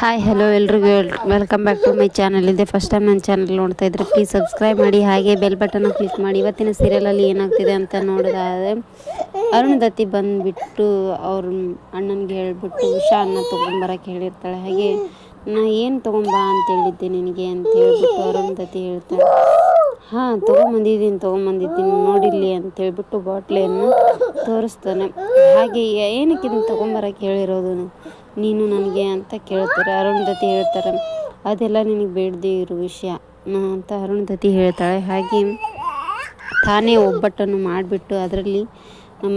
Hi hello ಎಲ್ರಿಗೂ. Welcome back to my channel ಇದೆ first time ನನ್ನ ಚಾನಲ್ ನೋಡ್ತಾ ಇದ್ರೆ ಪ್ಲೀಸ್ ಸಬ್ಸ್ಕ್ರೈಬ್ ಮಾಡಿ. ಹಾಗೆ ಬೆಲ್ ಬಟನ್ ಕ್ಲಿಕ್ ಮಾಡಿ. ಇವತ್ತಿನ ಸೀರಿಯಲಲ್ಲಿ ಏನಾಗ್ತಿದೆ ಅಂತ ನೋಡಿದಾದ್ರೆ ಅರುಣದತ್ತಿ ಬಂದುಬಿಟ್ಟು ಅವ್ರ ಅಣ್ಣನಿಗೆ ಹೇಳ್ಬಿಟ್ಟು ಉಷಾ ಅನ್ನ ತೊಗೊಂಬರಕ್ಕೆ ಹೇಳಿರ್ತಾಳೆ. ಹಾಗೆ, ನಾ ಏನು ತೊಗೊಂಬಾ ಅಂತ ಹೇಳಿದ್ದೆ ನಿನಗೆ ಅಂತ ಹೇಳ್ಬಿಟ್ಟು ಅರುಣದತ್ತಿ ಹೇಳ್ತಾಳೆ. ಹಾಂ ತೊಗೊಂಬಂದಿದ್ದೀನಿ ತೊಗೊಂಬಂದಿದ್ದೀನಿ ನೋಡಿರಲಿ ಅಂತ ಹೇಳ್ಬಿಟ್ಟು ಬಾಟ್ಲಿಯನ್ನು ತೋರಿಸ್ತಾನೆ. ಹಾಗೆ ಏನಕ್ಕೆ ಇದನ್ನು ತೊಗೊಂಬರಕ್ಕೆ ಹೇಳಿರೋದು ನೀನು ನನಗೆ ಅಂತ ಕೇಳ್ತಾರೆ? ಅರುಂಧತಿ ಹೇಳ್ತಾರೆ, ಅದೆಲ್ಲ ನಿನಗೆ ಬೇಡದೇ ಇರೋ ವಿಷಯ. ಅಂತ ಅರುಂಧತಿ ಹೇಳ್ತಾಳೆ. ಹಾಗೆ ತಾನೇ ಒಬ್ಬಟ್ಟನ್ನು ಮಾಡಿಬಿಟ್ಟು ಅದರಲ್ಲಿ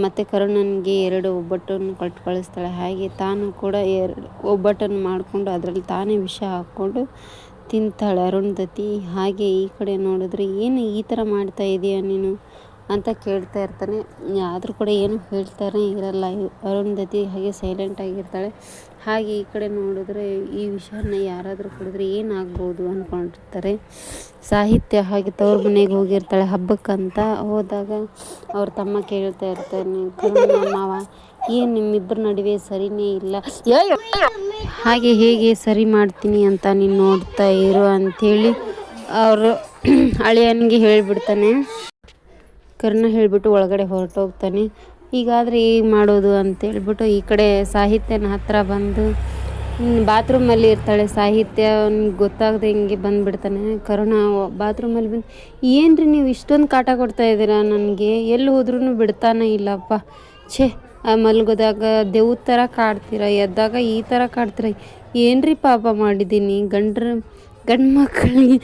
ಮತ್ತು ಕರುಣನಿಗೆ ಎರಡು ಒಬ್ಬಟ್ಟನ್ನು ಕೊಟ್ಟು ಕಳಿಸ್ತಾಳೆ ಹಾಗೆ ತಾನು ಕೂಡ ಎರಡು ಒಬ್ಬಟ್ಟನ್ನು ಮಾಡಿಕೊಂಡು ಅದರಲ್ಲಿ ತಾನೇ ವಿಷ ಹಾಕ್ಕೊಂಡು ತಿಂತಾಳೆ ಅರುಂಧತಿ ಹಾಗೆ ಈ ಕಡೆ ನೋಡಿದ್ರೆ, ಏನು ಈ ಥರ ಮಾಡ್ತಾ ಇದೀಯ ನೀನು? ಅಂತ ಕೇಳ್ತಾ ಇರ್ತಾನೆ. ಆದರೂ ಕೂಡ ಏನು ಹೇಳ್ತಾರೆ ಇರಲ್ಲ. ಅರುಣ್ ದತಿ ಹಾಗೆ ಸೈಲೆಂಟ್ ಆಗಿರ್ತಾಳೆ. ಹಾಗೆ ಈ ಕಡೆ ನೋಡಿದ್ರೆ ಈ ವಿಷಯನ ಯಾರಾದರೂ ಕುಡಿದ್ರೆ ಏನಾಗ್ಬೋದು ಅಂದ್ಕೊಂಡಿರ್ತಾರೆ ಸಾಹಿತ್ಯ ಹಾಗೆ ತವ್ರ ಮನೆಗೆ ಹೋಗಿರ್ತಾಳೆ ಹಬ್ಬಕ್ಕಂತ. ಹೋದಾಗ ಅವ್ರ ತಮ್ಮ ಕೇಳ್ತಾ ಇರ್ತಾನೆ ಮಾವ, ಏನು ನಿಮ್ಮಿಬ್ಬರ ನಡುವೆ ಸರಿನೇ ಇಲ್ಲ! ಹಾಗೆ ಹೇಗೆ ಸರಿ ಮಾಡ್ತೀನಿ ಅಂತ ನೀನು ನೋಡ್ತಾ ಇರು ಅಂಥೇಳಿ ಅವರು ಅಳಿಯನಿಗೆ ಹೇಳಿಬಿಡ್ತಾನೆ. ಕರ್ಣ ಹೇಳಿಬಿಟ್ಟು ಒಳಗಡೆ ಹೊರಟೋಗ್ತಾನೆ. ಈಗಾದರೆ ಈಗ ಮಾಡೋದು ಅಂತೇಳ್ಬಿಟ್ಟು ಈ ಕಡೆ ಸಾಹಿತ್ಯನ ಹತ್ತಿರ ಬಂದು ಬಾತ್ರೂಮಲ್ಲಿ ಇರ್ತಾಳೆ. ಸಾಹಿತ್ಯ ಅವ್ನಿಗೆ ಗೊತ್ತಾಗದೆ ಹಿಂಗೆ ಬಂದುಬಿಡ್ತಾನೆ. ಕರುಣ ಬಾತ್ರೂಮಲ್ಲಿ ಬಂದು ಏನು ನೀವು ಇಷ್ಟೊಂದು ಕಾಟ ಕೊಡ್ತಾ ಇದ್ದೀರಾ ನನಗೆ? ಎಲ್ಲಿ ಹೋದ್ರೂ ಬಿಡ್ತಾನೆ ಇಲ್ಲಪ್ಪ. ಛೇ, ಆ ಮಲಗೋದಾಗ ದೇವ್ ಥರ ಕಾಡ್ತೀರ, ಎದ್ದಾಗ ಈ ಥರ ಕಾಡ್ತೀರ. ಏನು ಪಾಪ ಮಾಡಿದ್ದೀನಿ? ಗಂಡ್ರ ಗಂಡು ಮಕ್ಕಳಿಗೆ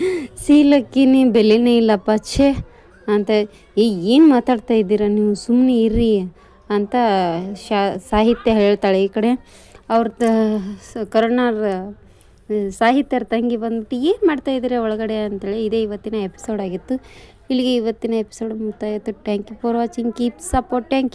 ಸೀಲಕ್ಕಿನೇ ಬೆಲೆನೇ ಇಲ್ಲಪ್ಪ. ಛೇ ಅಂತ ಏ, ಏನು ಮಾತಾಡ್ತಾ ಇದ್ದೀರಾ ನೀವು? ಸುಮ್ಮನೆ ಇರ್ರಿ ಅಂತ ಶಾ, ಸಾಹಿತ್ಯ ಹೇಳ್ತಾಳೆ ಈ ಕಡೆ. ಅವ್ರ ತ ಸ- ಕರುಣಾರ ಸಾಹಿತ್ಯರ ತಂಗಿ ಬಂದ್ಬಿಟ್ಟು ಏನು ಮಾಡ್ತಾ ಇದ್ದೀರಾ ಒಳಗಡೆ ಅಂತೇಳಿ ಇದೇ ಇವತ್ತಿನ ಎಪಿಸೋಡ್ ಆಗಿತ್ತು. ಇಲ್ಲಿಗೆ ಇವತ್ತಿನ episode ಮುಕ್ತಾಯಿತು thank you for watching keep support thank you